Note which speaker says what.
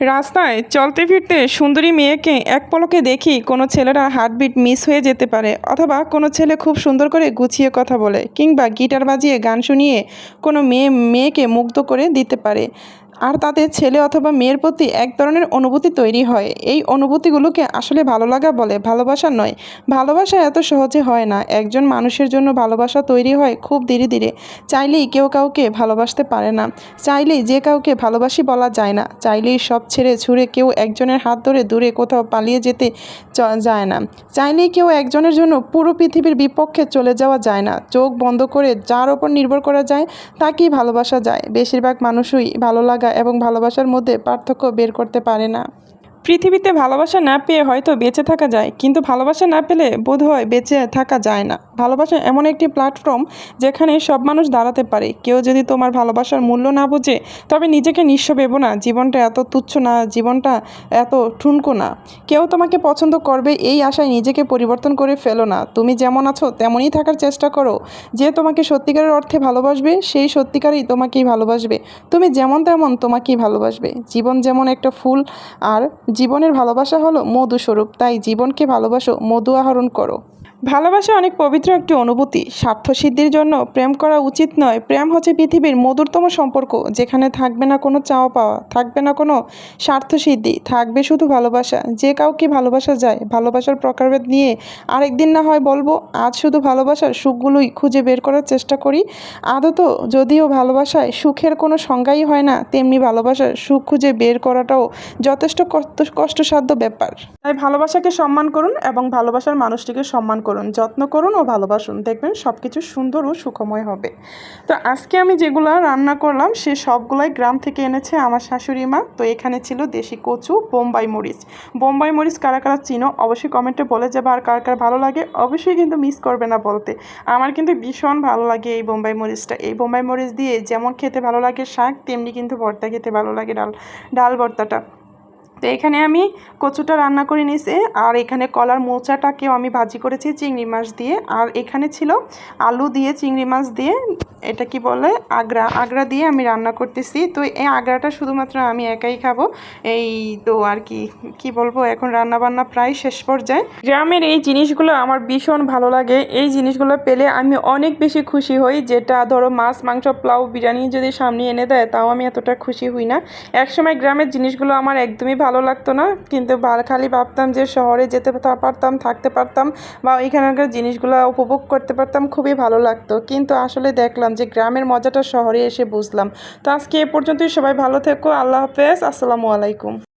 Speaker 1: রাস্তায় চলতে ফিরতে সুন্দরী মেয়েকে এক পলকে দেখি কোনো ছেলেরা হার্টবিট মিস হয়ে যেতে পারে অথবা কোনো ছেলে খুব সুন্দর করে গুছিয়ে কথা বলে কিংবা গিটার বাজিয়ে গান শুনিয়ে কোনো মেয়ে মেয়েকে মুগ্ধ করে দিতে পারে। আর তাতে ছেলে অথবা মেয়ের প্রতি এক ধরনের অনুভূতি তৈরি হয়। এই অনুভূতিগুলোকে আসলে ভালো লাগা বলে ভালোবাসা নয়। ভালোবাসা এত সহজে হয় না। একজন মানুষের জন্য ভালোবাসা তৈরি হয় খুব ধীরে ধীরে। চাইলেই কেউ কাউকে ভালোবাসতে পারে না। চাইলেই যে কাউকে ভালোবাসি বলা যায় না। চাইলেই সব ছেড়ে ছুঁড়ে কেউ একজনের হাত ধরে দূরে কোথাও পালিয়ে যেতে যায় না। চাইলেই কেউ একজনের জন্য পুরো পৃথিবীর বিপক্ষে চলে যাওয়া যায় না। চোখ বন্ধ করে যার ওপর নির্ভর করা যায়, তাকেই ভালোবাসা যায়। বেশিরভাগ মানুষই ভালো লাগা এবং ভালোবাসার মধ্যে পার্থক্য বের করতে পারে না। পৃথিবীতে ভালোবাসা না পেয়ে হয়তো বেঁচে থাকা যায়, কিন্তু ভালোবাসা না পেলে বোধ হয় বেঁচে থাকা যায় না। ভালোবাসা এমন একটি প্ল্যাটফর্ম যেখানে সব মানুষ দাঁড়াতে পারে। কেউ যদি তোমার ভালোবাসার মূল্য না বুঝে, তবে নিজেকে নিঃস্ব ভেবো না। জীবনটা এত তুচ্ছ না, জীবনটা এত ঠুনকো না। কেউ তোমাকে পছন্দ করবে, এই আশায় নিজেকে পরিবর্তন করে ফেলো না। তুমি যেমন আছো, তেমনই থাকার চেষ্টা করো। যে তোমাকে সত্যিকারের অর্থে ভালোবাসবে, সেই সত্যিকারেই তোমাকেই ভালোবাসবে। তুমি যেমন তেমন তোমাকেই ভালোবাসবে। জীবন যেমন একটা ফুল, আর জীবনের ভালোবাসা হলো মধুস্বরূপ তাই জীবনকে ভালোবাসো মধু আহরণ করো। ভালোবাসা অনেক পবিত্র একটি অনুভূতি। স্বার্থসিদ্ধির জন্য প্রেম করা উচিত নয়। প্রেম হচ্ছে পৃথিবীর মধুরতম সম্পর্ক, যেখানে থাকবে না কোনো চাওয়া পাওয়া, থাকবে না কোনো স্বার্থসিদ্ধি, থাকবে শুধু ভালোবাসা। যে কাউকে ভালোবাসা যায়, ভালোবাসার প্রকারভেদ নিয়ে আরেকদিন না হয় বলব, আজ শুধু ভালোবাসার সুখগুলোই খুঁজে বের করার চেষ্টা করি। আদত যদিও ভালোবাসায় সুখের কোনো সংজ্ঞাই হয় না, তেমনি ভালোবাসার সুখ খুঁজে বের করাটাও যথেষ্ট কষ্ট, কষ্টসাধ্য ব্যাপার। তাই ভালোবাসাকে সম্মান করুন এবং ভালোবাসার মানুষটিকে সম্মান করুন। যত্ন করুন ও ভালোবাসুন। দেখবেন সব কিছু সুন্দর ও সুখময় হবে। তো আজকে আমি যেগুলো রান্না করলাম, সে সবগুলাই গ্রাম থেকে এনেছে আমার শাশুড়ি মা। তো এখানে ছিল দেশি কচু, বোম্বাই মরিচ। বোম্বাই মরিচ কারা কারা চিনো অবশ্যই কমেন্টে বলে যাবে আর কার কার ভালো লাগে। অবশ্যই কিন্তু মিস করবে না বলতে। আমার কিন্তু ভীষণ ভালো লাগে এই বোম্বাই মরিচটা। এই বোম্বাই মরিচ দিয়ে যেমন খেতে ভালো লাগে শাক, তেমনি কিন্তু ভর্তা খেতে ভালো লাগে ডাল ডাল ভর্তাটা। তো এখানে আমি কচুটা রান্না করে নিয়েছি। আর এখানে কলার মোচাটাকেও আমি ভাজি করেছি চিংড়ি মাছ দিয়ে। আর এখানে ছিল আলু দিয়ে চিংড়ি মাছ দিয়ে এটা কি বলে? আগ্রা। আগ্রা দিয়ে আমি রান্না করতেছি। তো এই আগ্রাটা শুধুমাত্র আমি একাই খাব। এই তো আর কি কি বলব? এখন রান্না বান্না প্রায় শেষ পর্যায়ে। গ্রামের এই জিনিসগুলো আমার ভীষণ ভালো লাগে। এই জিনিসগুলো পেলে আমি অনেক বেশি খুশি হই। যেটা ধরো মাছ, মাংস, পোলাও, বিরিয়ানি যদি সামনে এনে দেয়, তাও আমি এতটা খুশি হই না। একসময় গ্রামের জিনিসগুলো আমার একদমই ভালো লাগতো না। কিন্তু খালি ভাবতাম যে শহরে যেতে পারতাম, থাকতে পারতাম বা এখানকার জিনিসগুলো উপভোগ করতে পারতাম, খুবই ভালো লাগতো। কিন্তু আসলে দেখলাম যে গ্রামের মজাটা শহরে এসে বুঝলাম। তো আজকে এ পর্যন্তই সবাই ভালো থেকো, আল্লাহ হাফেজ, আসসালামু আলাইকুম।